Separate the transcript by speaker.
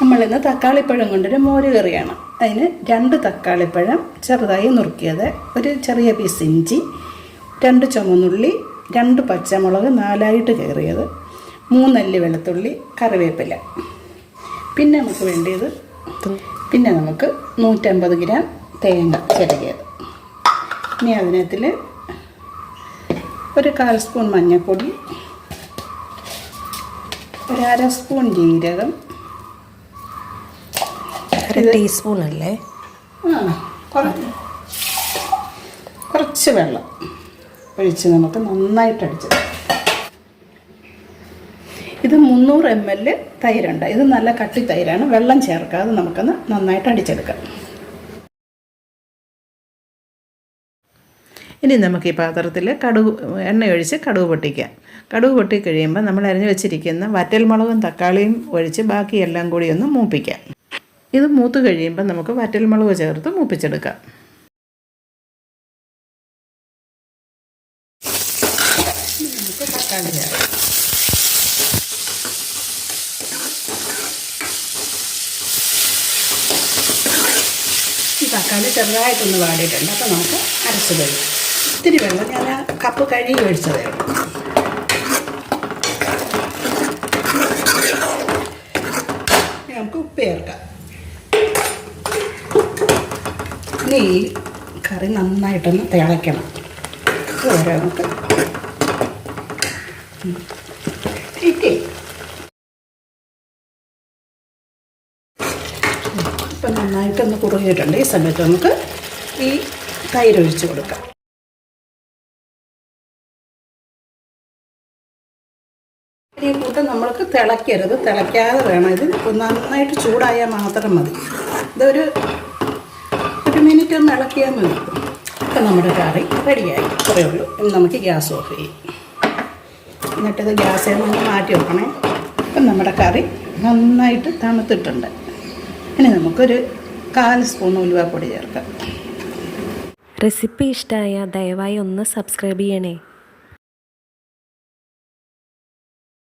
Speaker 1: നമ്മളിന്ന് തക്കാളിപ്പഴം കൊണ്ടൊരു മോര് കറിയാണ്. അതിന് രണ്ട് തക്കാളിപ്പഴം ചെറുതായി നുറുക്കിയത്. ഒരു ചെറിയ പീസ് ഇഞ്ചി രണ്ട് ചുമന്നുള്ളി രണ്ട് പച്ചമുളക് നാലായിട്ട് കയറിയത്. മൂന്നല്ലി വെളുത്തുള്ളി കറിവേപ്പില. പിന്നെ നമുക്ക് വേണ്ടിയത് പിന്നെ നമുക്ക് നൂറ്റമ്പത് ഗ്രാം തേങ്ങ ചിരകിയത്. ഇനി അതിനകത്തിൽ ഒരു കാൽ സ്പൂൺ മഞ്ഞൾപ്പൊടി ഒരു അര സ്പൂൺ ജീരകം
Speaker 2: അര ടീസ്പൂൺ അല്ലേ
Speaker 1: കുറച്ച് വെള്ളം ഒഴിച്ച് നമുക്ക് നന്നായിട്ട് അടിച്ച് ഇത് മുന്നൂറ് എം എൽ തൈരുണ്ട്. ഇത് നല്ല കട്ടി തൈരാണ്. വെള്ളം ചേർക്കാതെ നമുക്കൊന്ന് നന്നായിട്ട് അടിച്ചെടുക്കാം.
Speaker 3: ഇനി നമുക്ക് ഈ പാത്രത്തിൽ കടുക് എണ്ണയൊഴിച്ച് കടുക് പൊട്ടിക്കാം. കടുക് പൊട്ടി കഴിയുമ്പോൾ നമ്മൾ അരിഞ്ഞു വെച്ചിരിക്കുന്ന വറ്റൽമുളകും തക്കാളിയും ഒഴിച്ച് ബാക്കിയെല്ലാം കൂടി ഒന്ന് മൂപ്പിക്കാം. ഇത് മൂത്ത് കഴിയുമ്പോൾ നമുക്ക് വറ്റൽമുളക് ചേർത്ത് മൂപ്പിച്ചെടുക്കാം.
Speaker 1: തക്കാളി ചെറുതായിട്ടൊന്ന് വാടിയിട്ടുണ്ട്. അപ്പോൾ നമുക്ക് അരച്ച് കഴിയും ഇത്തിരി വെള്ളം ഞാൻ കപ്പ് കഴുകി മേടിച്ചു ഇനി നമുക്ക് ഉപ്പ് ചേർക്കാം. ഇനി ഈ കറി നന്നായിട്ടൊന്ന് തിളയ്ക്കണം. നമുക്ക് ഇപ്പം നന്നായിട്ടൊന്ന് കുറുകിയിട്ടുണ്ട്. ഈ സമയത്ത് നമുക്ക് ഈ തൈര് ഒഴിച്ചു കൊടുക്കാം. ഈ നമ്മൾക്ക് തിളയ്ക്കരുത്. തിളയ്ക്കാതെ വേണം. ഇത് നന്നായിട്ട് ചൂടായാൽ മാത്രം മതി. ഇതൊരു ഒരു മിനിറ്റ് ഒന്ന് ഇളക്കിയാൽ മതി. അപ്പം നമ്മുടെ കറി റെഡിയായി. കുറേ ഉള്ളൂ. ഇനി നമുക്ക് ഗ്യാസ് ഓഫ് ചെയ്യും. എന്നിട്ടിത് ഗ്യാസിൽ നിന്ന് മാറ്റി വെക്കണേ. അപ്പം നമ്മുടെ കറി നന്നായിട്ട് തണുത്തിട്ടുണ്ട്. ഇനി നമുക്കൊരു കാൽ സ്പൂൺ ഉലുവാപ്പൊടി ചേർക്കാം.
Speaker 2: റെസിപ്പി ഇഷ്ടമായ ദയവായി ഒന്ന് സബ്സ്ക്രൈബ് ചെയ്യണേ.